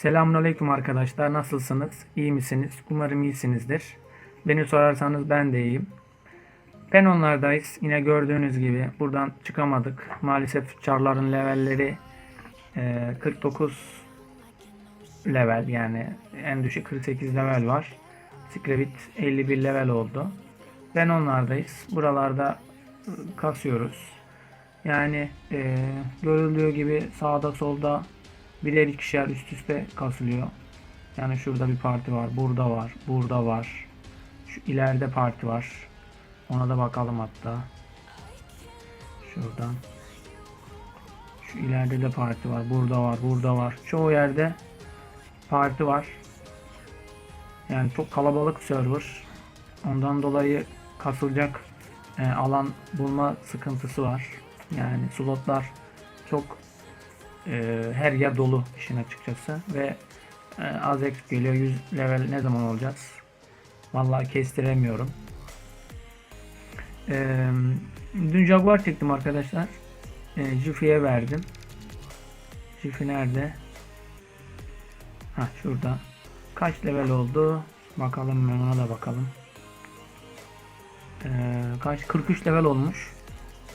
Selamünaleyküm arkadaşlar. Nasılsınız? İyi misiniz? Umarım iyisinizdir. Beni sorarsanız ben de iyiyim. Ben onlardayız. Yine gördüğünüz gibi buradan çıkamadık. Maalesef çarların levelleri e, 49 level yani en düşük 48 level var. Skrevit 51 level oldu. Ben onlardayız. Buralarda e, kasıyoruz. Yani e, görüldüğü gibi sağda solda birer ikişer üst üste kasılıyor. Yani şurada bir parti var, burada var, burada var. Şu ileride parti var. Ona da bakalım hatta. Şuradan. Şu ileride de parti var, burada var, burada var. Çoğu yerde parti var. Yani çok kalabalık server. Ondan dolayı kasılacak e, alan bulma sıkıntısı var. Yani slotlar çok e, her yer dolu işin açıkçası ve e, az exp geliyor 100 level ne zaman olacağız? Vallahi kestiremiyorum. E, dün Jaguar çektim arkadaşlar. E, verdim. Jiffy nerede? Ha şurada. Kaç level oldu? Bakalım ona da bakalım. Kaç? 43 level olmuş.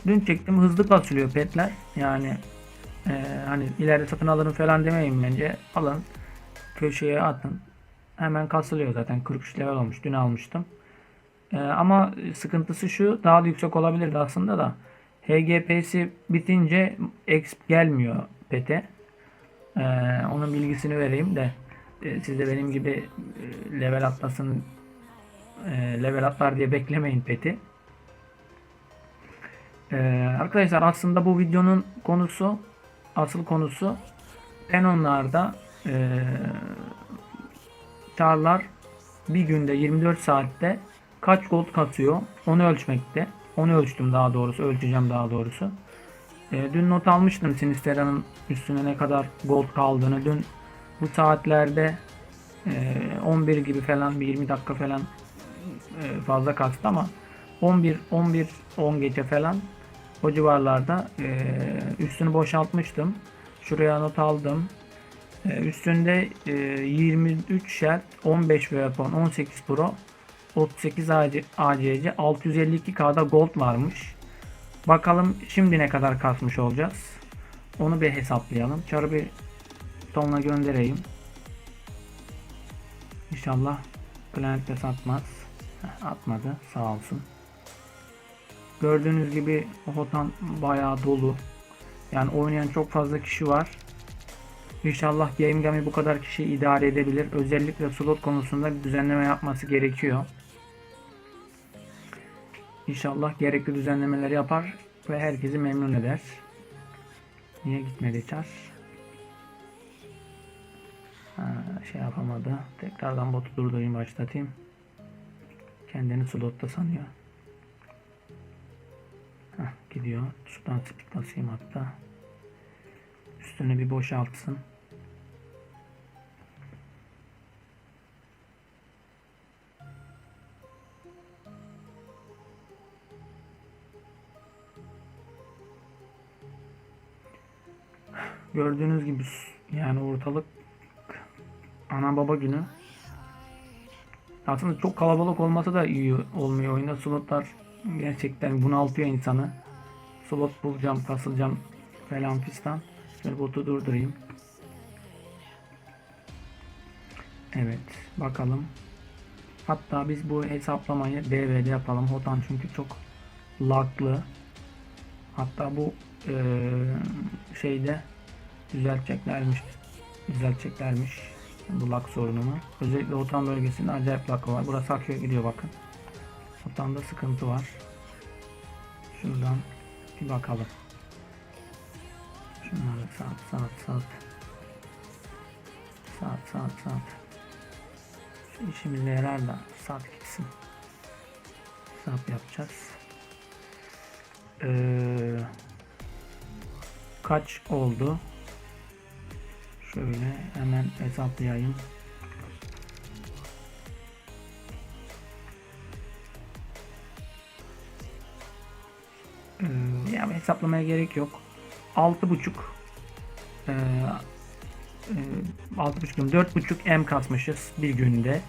Dün çektim hızlı kasılıyor petler. Yani ee, hani ileride satın alırım falan demeyin bence. Alın. Köşeye atın. Hemen kasılıyor zaten. 43 level olmuş. Dün almıştım. Ee, ama sıkıntısı şu. Daha da yüksek olabilirdi aslında da. HGP'si bitince exp gelmiyor pete. Ee, onun bilgisini vereyim de e, siz de benim gibi e, level atlasın e, level atlar diye beklemeyin peti. Ee, arkadaşlar aslında bu videonun konusu asıl konusu Penonlarda e, çarlar bir günde 24 saatte kaç gold katıyor onu ölçmekte. Onu ölçtüm daha doğrusu. Ölçeceğim daha doğrusu. E, dün not almıştım Sinistera'nın üstüne ne kadar gold kaldığını. Dün bu saatlerde e, 11 gibi falan bir 20 dakika falan e, fazla kastı ama 11 11 10 gece falan o civarlarda e, üstünü boşaltmıştım. Şuraya not aldım. E, üstünde e, 23 shell, 15 weapon, 18 pro, 38 AC, ACC, 652k'da gold varmış. Bakalım şimdi ne kadar kasmış olacağız. Onu bir hesaplayalım. Çarı bir tonla göndereyim. İnşallah Planet satmaz. Heh, atmadı. Sağ olsun. Gördüğünüz gibi Hotan bayağı dolu. Yani oynayan çok fazla kişi var. İnşallah Game bu kadar kişi idare edebilir. Özellikle slot konusunda bir düzenleme yapması gerekiyor. İnşallah gerekli düzenlemeleri yapar ve herkesi memnun eder. Niye gitmedi çar? Şey yapamadı. Tekrardan botu durdurayım başlatayım. Kendini slotta sanıyor. Heh, gidiyor. Sudan speed basayım hatta. Üstüne bir boşaltsın. Gördüğünüz gibi yani ortalık ana baba günü. Aslında çok kalabalık olması da iyi olmuyor oyunda. Slotlar gerçekten bunaltıyor insanı. Slot bulacağım, kasılacağım falan fistan. Şöyle botu durdurayım. Evet, bakalım. Hatta biz bu hesaplamayı DV'de yapalım. Hotan çünkü çok laglı. Hatta bu eee, şeyde düzelteceklermiş. Düzelteceklermiş bu lag sorununu. Özellikle Hotan bölgesinde acayip lag var. Burası akıyor gidiyor bakın. Hotan'da sıkıntı var. Şuradan bir bakalım. Şunları saat saat saat. Saat saat saat. Şu işimize yarar da saat gitsin. Saat yapacağız. Ee, kaç oldu? Şöyle hemen hesaplayayım. Hesaplamaya gerek yok. 6.5 ee, e, 6.5 gün 4.5 M kasmışız bir günde.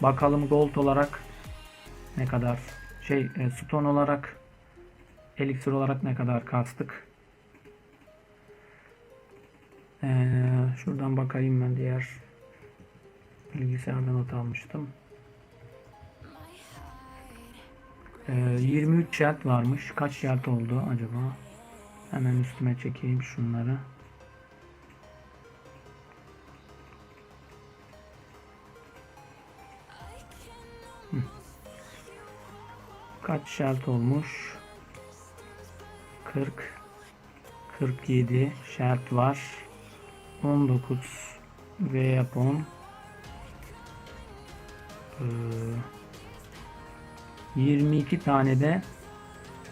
Bakalım gold olarak ne kadar şey e, stone olarak elixir olarak ne kadar kastık. Ee, şuradan bakayım ben diğer bilgisayardan not almıştım. Ee, 23 şart varmış. Kaç şart oldu acaba? Hemen üstüme çekeyim şunları. Kaç şart olmuş? 40 47 şart var. 19 V yapon. Ee, 22 tane de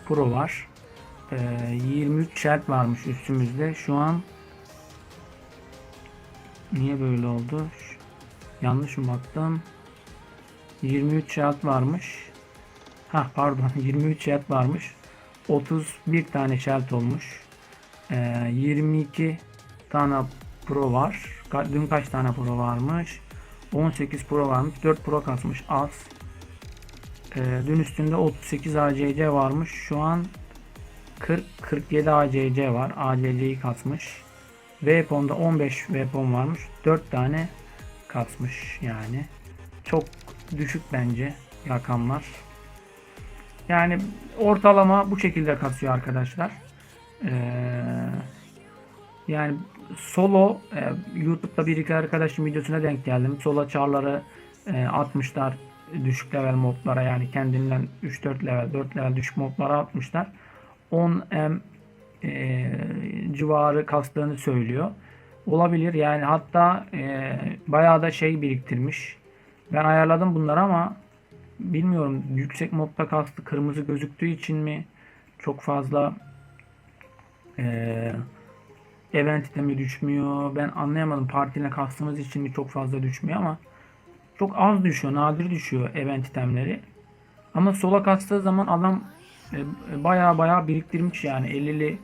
Pro var. Ee, 23 şart varmış üstümüzde. Şu an niye böyle oldu? Yanlış mı baktım? 23 şart varmış. Ha pardon 23 şart varmış. 31 tane şart olmuş. Ee, 22 tane Pro var. Dün kaç tane Pro varmış? 18 Pro varmış. 4 Pro kasmış az. Ee, dün üstünde 38 ACC varmış. Şu an 40 47 ACC var. ACC'yi kasmış. Weapon'da 15 weapon varmış. 4 tane kasmış yani. Çok düşük bence rakamlar. Yani ortalama bu şekilde kasıyor arkadaşlar. Ee, yani solo e, YouTube'da bir iki arkadaşım videosuna denk geldim. Solo çarları e, atmışlar düşük level modlara yani kendinden 3-4 level 4 level düşük modlara atmışlar. 10 M e, civarı kastığını söylüyor. Olabilir yani hatta e, bayağı da şey biriktirmiş. Ben ayarladım bunları ama bilmiyorum yüksek modda kastı kırmızı gözüktüğü için mi çok fazla e, event itemi düşmüyor. Ben anlayamadım partiyle kastığımız için mi çok fazla düşmüyor ama çok az düşüyor, nadir düşüyor event itemleri. Ama sola kastığı zaman adam e, baya baya biriktirmiş yani 50'li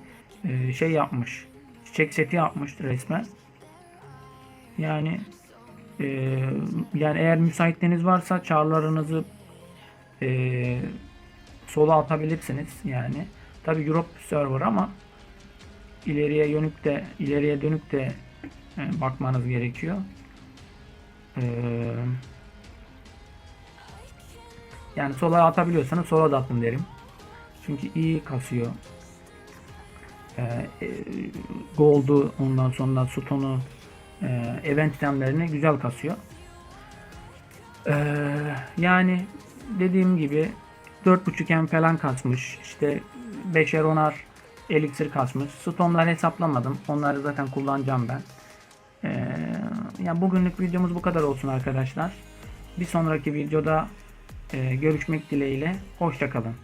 e, şey yapmış. Çiçek seti yapmış resmen. Yani e, yani eğer müsaitliğiniz varsa çarlarınızı e, sola atabilirsiniz yani. Tabi Europe server ama ileriye dönük de ileriye dönük de e, bakmanız gerekiyor. Ee, yani sola atabiliyorsanız sola da atın derim. Çünkü iyi kasıyor. Ee, e, gold'u ondan sonra stone'u e, event itemlerini güzel kasıyor. Ee, yani dediğim gibi 4.5 M falan kasmış. İşte 5'er 10'ar elixir kasmış. Stone'ları hesaplamadım. Onları zaten kullanacağım ben. Yani bugünlük videomuz bu kadar olsun arkadaşlar. Bir sonraki videoda e, görüşmek dileğiyle. Hoşçakalın.